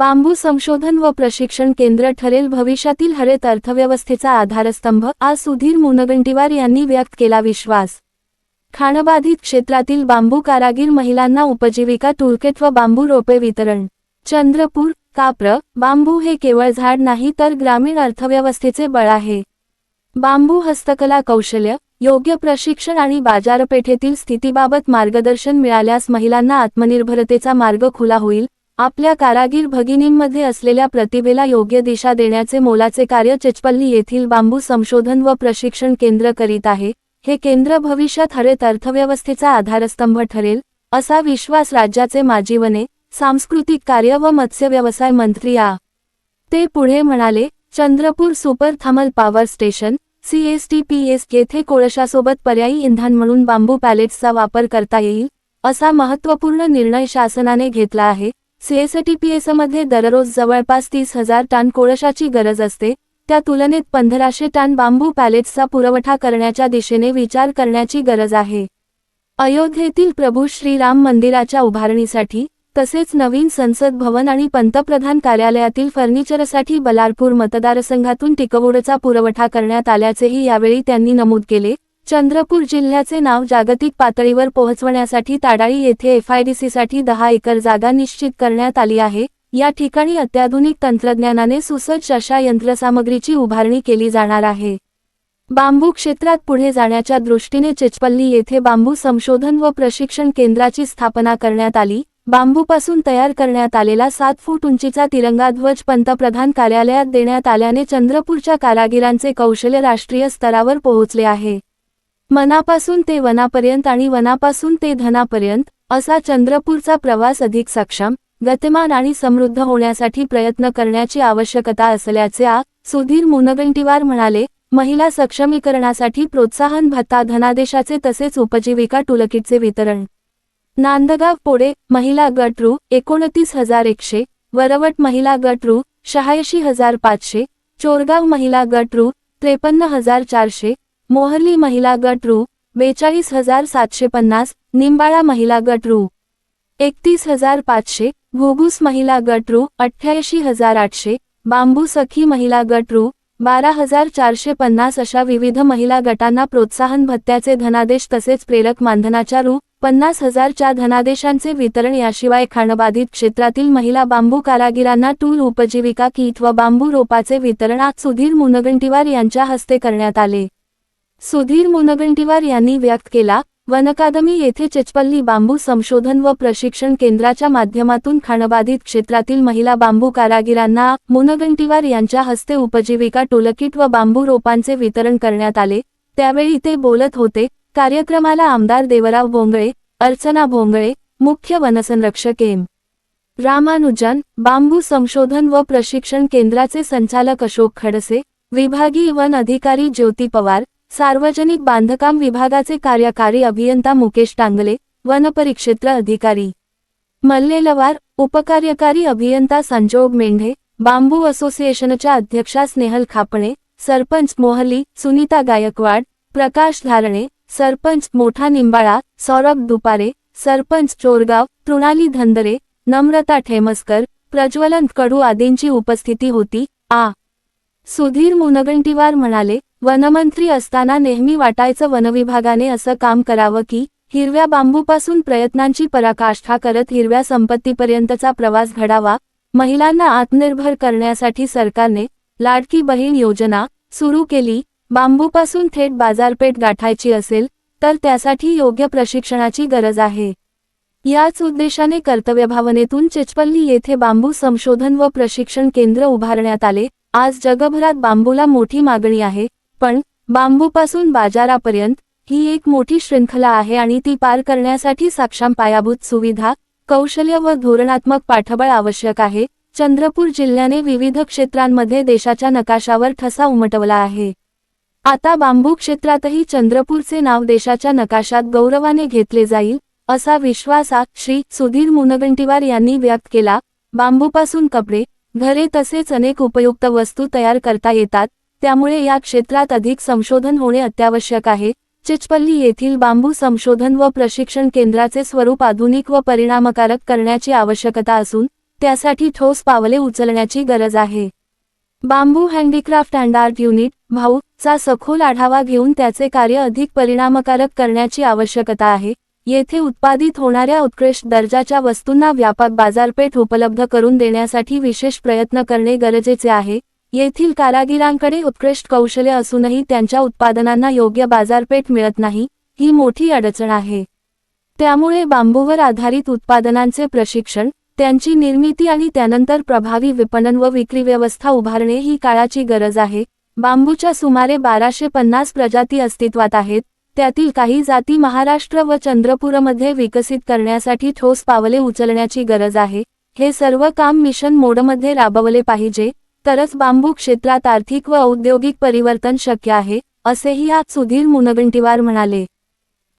बांबू संशोधन व प्रशिक्षण केंद्र ठरेल. भविष्यातील हरित अर्थव्यवस्थेचा आधारस्तंभ. आज सुधीर मुनगंटीवार यांनी व्यक्त केला विश्वास. खाणबाधित क्षेत्रातील बांबू कारागीर महिलांना उपजीविका टूलकेट व बांबू रोपे वितरण. चंद्रपूर काप्र. बांबू हे केवळ झाड नाही तर ग्रामीण अर्थव्यवस्थेचे बळ आहे. बांबू हस्तकला कौशल्य योग्य प्रशिक्षण आणि बाजारपेठेतील स्थितीबाबत मार्गदर्शन मिळाल्यास महिलांना आत्मनिर्भरतेचा मार्ग खुला होईल. आपल्या कारागीर भगिनींमध्ये असलेल्या प्रतिभेला योग्य दिशा देण्याचे मोलाचे कार्य चिचपल्ली येथील बांबू संशोधन व प्रशिक्षण केंद्र करीत आहे. हे केंद्र भविष्यात हरित अर्थव्यवस्थेचा आधारस्तंभ ठरेल असा विश्वास राज्याचे माजी वने सांस्कृतिक कार्य व मत्स्य व्यवसाय मंत्री आ. ते पुढे म्हणाले Chandrapur super thermal power station CSTPS येथे कोळशासोबत पर्यायी इंधन म्हणून बांबू पॅलेट्सचा वापर करता येईल असा महत्त्वपूर्ण निर्णय शासनाने घेतला आहे. सीएसटीपीएसमध्ये दररोज जवळपास तीस हजार टन कोळशाची गरज असते. त्या तुलनेत पंधराशे टन बांबू पॅलेट्सचा पुरवठा करण्याच्या दिशेने विचार करण्याची गरज आहे. अयोध्येतील प्रभू श्रीराम मंदिराच्या उभारणीसाठी तसेच नवीन संसद भवन आणि पंतप्रधान कार्यालयातील फर्निचरसाठी बलारपूर मतदारसंघातून टिकवूडचा पुरवठा करण्यात आल्याचेही यावेळी त्यांनी नमूद केले. चंद्रपूर जिल्ह्याचे नाव जागतिक पातळीवर पोहोचवण्यासाठी ताडाळी येथे एफआयडीसीसाठी दहा एकर जागा निश्चित करण्यात आली आहे. या ठिकाणी अत्याधुनिक तंत्रज्ञानाने सुसज्ज अशा यंत्रसामग्रीची उभारणी केली जाणार आहे. बांबू क्षेत्रात पुढे जाण्याच्या दृष्टीने चिचपल्ली येथे बांबू संशोधन व प्रशिक्षण केंद्राची स्थापना करण्यात आली. बांबूपासून तयार करण्यात आलेला सात फूट उंचीचा तिरंगा ध्वज पंतप्रधान कार्यालयात देण्यात आल्याने चंद्रपूरच्या कारागिरांचे कौशल्य राष्ट्रीय स्तरावर पोहोचले आहे. मनापासून ते वनापर्यंत आणि वनापासून ते धनापर्यंत असा चंद्रपूरचा प्रवास अधिक सक्षम गतिमान आणि समृद्ध होण्यासाठी प्रयत्न करण्याची आवश्यकता असल्याचे आ. सुधीर मुनगंटीवार म्हणाले महिला सक्षमीकरणासाठी प्रोत्साहन भत्ता धनादेशाचे तसेच उपजीविका टुलकिटचे वितरण. नांदगाव पोडे महिला गट रू. एकोणतीस हजार एकशे वरवट महिला गट रू. शहाऐंशी हजार पाचशे चोरगाव महिला गट रू. त्रेपन्न हजार चारशे मोहर्ली महिला गट रू. बेचाळीस हजार सातशे पन्नास निंबाळा महिला गट रू. एकतीस हजार पाचशे घुगूस महिला गट रू. अठ्ठ्याऐंशी हजार आठशे बांबू सखी महिला गट रू. बारा हजार चारशे पन्नास अशा विविध महिला गटांना प्रोत्साहन भत्त्याचे धनादेश तसेच प्रेरक मानधनाच्या रू. पन्नास हजारच्या धनादेशांचे वितरण याशिवाय खाणबाधित क्षेत्रातील महिला बांबू कारागिरांना टूल उपजीविका किट व बांबू रोपाचे वितरण आज सुधीर मुनगंटीवार यांच्या हस्ते करण्यात आले. सुधीर मुनगंटीवार यांनी व्यक्त केला वनकादमी येथे चचपल्ली बांबू संशोधन व प्रशिक्षण केंद्राच्या माध्यमातून खाणबाधित क्षेत्रातील महिला बांबू कारागिरांना मुनगंटीवार यांच्या हस्ते उपजीविका टोलकिट व बांबू रोपांचे वितरण करण्यात आले. त्यावेळी ते बोलत होते कार्यक्रमाला आमदार देवराव भोंगळे अर्चना भोंगळे मुख्य वनसंरक्षक एम. रामानुजन बांबू संशोधन व प्रशिक्षण केंद्राचे संचालक अशोक खडसे विभागीय वन अधिकारी ज्योती पवार सार्वजनिक बांधकाम विभागाचे कार्यकारी अभियंता मुकेश टांगले वनपरिक्षेत्र अधिकारी. मल्लेलवार उपकार्यकारी अभियंता संजोग मेंढे बांबू असोसिएशनच्या अध्यक्षा स्नेहल खापणे सरपंच मोहली सुनीता गायकवाड प्रकाश धारणे सरपंच मोठा निंबाळा सौरभ दुपारे सरपंच चोरगाव तृणाली धंदरे नम्रता ठेमसकर प्रज्वलन कडू आदींची उपस्थिती होती. आ. सुधीर मुनगंटीवार म्हणाले वनमंत्री असताना नेहमी वाटायचं वनविभागाने असं काम करावं की हिरव्या बांबूपासून प्रयत्नांची पराकाष्ठा करत हिरव्या संपत्तीपर्यंतचा प्रवास घडावा महिलांना आत्मनिर्भर करण्यासाठी सरकारने लाडकी बहीण योजना सुरू केली बांबूपासून थेट बाजारपेठ गाठायची असेल तर त्यासाठी योग्य प्रशिक्षणाची गरज आहे. याच उद्देशाने कर्तव्यभावनेतून चिचपल्ली येथे बांबू संशोधन व प्रशिक्षण केंद्र उभारण्यात आले आज जगभरात बांबूला मोठी मागणी आहे पण बांबूपासून बाजारापर्यंत ही एक मोठी शृंखला आहे आणि ती पार करण्यासाठी सक्षम पायाभूत सुविधा कौशल्य व धोरणात्मक पाठबळ आवश्यक आहे. चंद्रपूर जिल्ह्याने विविध क्षेत्रांमध्ये देशाच्या नकाशावर ठसा उमटवला आहे. आता बांबू क्षेत्रातही चंद्रपूरचे नाव देशाच्या नकाशात गौरवाने घेतले जाईल असा विश्वास आ श्री सुधीर मुनगंटीवार यांनी व्यक्त केला. बांबूपासून कपडे घरे तसेच अनेक उपयुक्त वस्तू तयार करता येतात त्यामुळे या क्षेत्रात अधिक संशोधन होणे अत्यावश्यक आहे. चिचपल्ली येथील बांबू संशोधन व प्रशिक्षण केंद्राचे स्वरूप आधुनिक व परिणामकारक करण्याची आवश्यकता असून त्यासाठी ठोस पावले उचलण्याची गरज आहे. Bamboo handicraft and art unit भाऊ चा सखोल आढावा घेऊन त्याचे कार्य अधिक परिणामकारक करण्याची आवश्यकता आहे. येथे उत्पादित होणाऱ्या उत्कृष्ट दर्जाच्या वस्तूंना व्यापक बाजारपेठ उपलब्ध करून देण्यासाठी विशेष प्रयत्न करणे गरजेचे आहे. येथील कारागिरांकडे उत्कृष्ट कौशल्य असूनही त्यांच्या उत्पादनांना योग्य बाजारपेठ मिळत नाही ही मोठी अडचण आहे. त्यामुळे बांबूवर आधारित उत्पादनांचे प्रशिक्षण त्यांची निर्मिती आणि त्यानंतर प्रभावी विपणन व विक्री व्यवस्था उभारणे ही काळाची गरज आहे. बांबूच्या सुमारे बाराशे पन्नास प्रजाती अस्तित्वात आहेत त्यातील काही जाती महाराष्ट्र व चंद्रपूरमध्ये विकसित करण्यासाठी ठोस पावले उचलण्याची गरज आहे. हे सर्व काम मिशन मोडमध्ये राबवले पाहिजे तरच बांबू क्षेत्रात आर्थिक व औद्योगिक परिवर्तन शक्य आहे असेही आज सुधीर मुनगंटीवार म्हणाले.